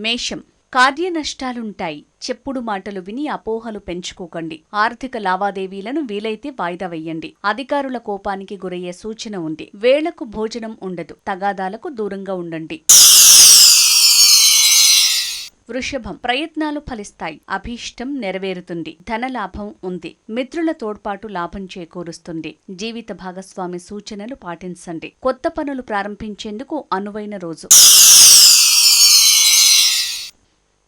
మేషం. కార్యనష్టాలుంటాయి చెప్పుడు మాటలు విని అపోహలు పెంచుకోకండి. ఆర్థిక లావాదేవీలను వీలైతే వాయిదా వెయ్యండి అధికారుల కోపానికి గురయ్యే సూచన ఉంది. వేళకు భోజనం ఉండదు. తగాదాలకు దూరంగా ఉండండి. వృషభం. ప్రయత్నాలు ఫలిస్తాయి. అభీష్టం నెరవేరుతుంది. ధనలాభం ఉంది. మిత్రుల తోడ్పాటు లాభం చేకూరుస్తుంది. జీవిత భాగస్వామి సూచనలు పాటించండి. కొత్త పనులు ప్రారంభించేందుకు అనువైన రోజు.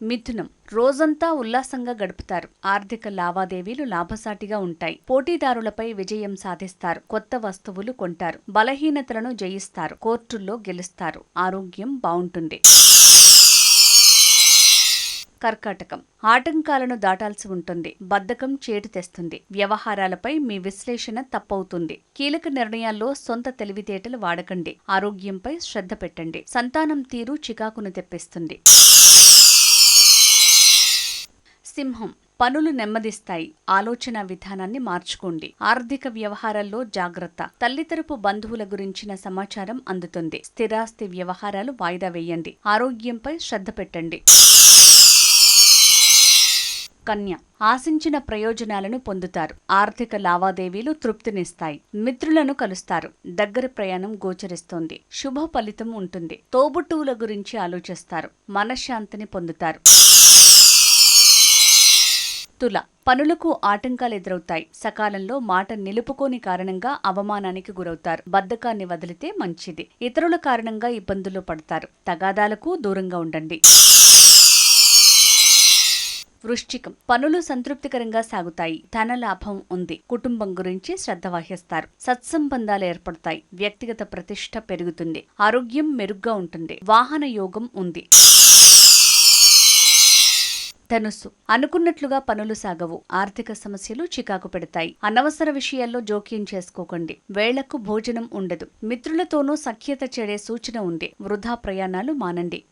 మిథునం. రోజంతా ఉల్లాసంగా గడుపుతారు. ఆర్థిక లావాదేవీలు లాభసాటిగా ఉంటాయి. పోటీదారులపై విజయం సాధిస్తారు. కొత్త వస్తువులు కొంటారు. బలహీనతలను జయిస్తారు. కోర్టుల్లో గెలుస్తారు. ఆరోగ్యం బాగుంటుంది కర్కాటకం. ఆటంకాలను దాటాల్సి ఉంటుంది. బద్ధకం చేటు తెస్తుంది. వ్యవహారాలపై మీ విశ్లేషణ తప్పవుతుంది. కీలక నిర్ణయాల్లో సొంత తెలివితేటలు వాడకండి. ఆరోగ్యంపై శ్రద్ధ పెట్టండి. సంతానం తీరు చికాకును తెప్పిస్తుంది. సింహం పనులు నెమ్మదిస్తాయి. ఆలోచన విధానాన్ని మార్చుకోండి. ఆర్థిక వ్యవహారాల్లో జాగ్రత్త. తల్లితరపు బంధువుల గురించిన సమాచారం అందుతుంది. స్థిరాస్తి వ్యవహారాలు వాయిదా వేయండి. ఆరోగ్యంపై శ్రద్ధ పెట్టండి. కన్య ఆశించిన ప్రయోజనాలను పొందుతారు. ఆర్థిక లావాదేవీలు తృప్తినిస్తాయి. మిత్రులను కలుస్తారు. దగ్గర ప్రయాణం గోచరిస్తోంది. శుభ ఫలితం ఉంటుంది. తోబుట్టువుల గురించి ఆలోచిస్తారు. మనశ్శాంతిని పొందుతారు. తుల పనులకు ఆటంకాలు ఎదురవుతాయి. సకాలంలో మాట నిలుపుకోని కారణంగా అవమానానికి గురవుతారు. బద్ధకాన్ని వదిలితే మంచిది. ఇతరుల కారణంగా ఇబ్బందులు పడతారు. తగాదాలకు దూరంగా ఉండండి. వృశ్చికం. పనులు సంతృప్తికరంగా సాగుతాయి. ధన లాభం ఉంది. కుటుంబం గురించి శ్రద్ధ వహిస్తారు. సత్సంబంధాలు ఏర్పడతాయి. వ్యక్తిగత ప్రతిష్ట పెరుగుతుంది. ఆరోగ్యం మెరుగ్గా ఉంటుంది. వాహన యోగం ఉంది. ధనుస్సు అనుకున్నట్లుగా పనులు సాగవు. ఆర్థిక సమస్యలు చికాకు పెడతాయి. అనవసర విషయాల్లో జోక్యం చేసుకోకండి. వేళకు భోజనం ఉండదు. మిత్రులతోనూ సఖ్యత చెడే సూచన ఉంది. వృధా ప్రయాణాలు మానండి.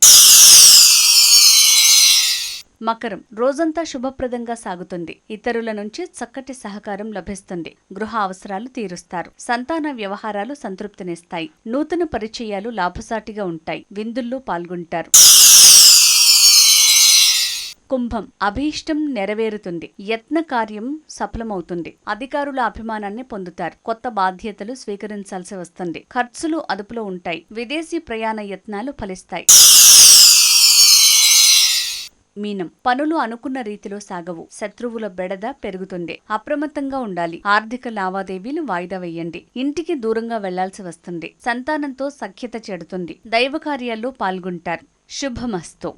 మకరం. రోజంతా శుభప్రదంగా సాగుతుంది. ఇతరుల నుంచి చక్కటి సహకారం లభిస్తుంది. గృహ అవసరాలు తీరుస్తారు. సంతాన వ్యవహారాలు సంతృప్తినిస్తాయి. నూతన పరిచయాలు లాభసాటిగా ఉంటాయి. విందుల్లో పాల్గొంటారు. కుంభం అభీష్టం నెరవేరుతుంది. యత్న కార్యం సఫలమవుతుంది. అధికారుల అభిమానాన్ని పొందుతారు. కొత్త బాధ్యతలు స్వీకరించాల్సి వస్తుంది. ఖర్చులు అదుపులో ఉంటాయి. విదేశీ ప్రయాణ యత్నాలు ఫలిస్తాయి. మీనం పనులు అనుకున్న రీతిలో సాగవు. శత్రువుల బెడద పెరుగుతుంది. అప్రమత్తంగా ఉండాలి. ఆర్థిక లావాదేవీలు వాయిదా వేయండి. ఇంటికి దూరంగా వెళ్ళాల్సి వస్తుంది. సంతానంతో సఖ్యత చెడుతుంది. దైవ కార్యాల్లో పాల్గొంటారు. శుభమస్తు.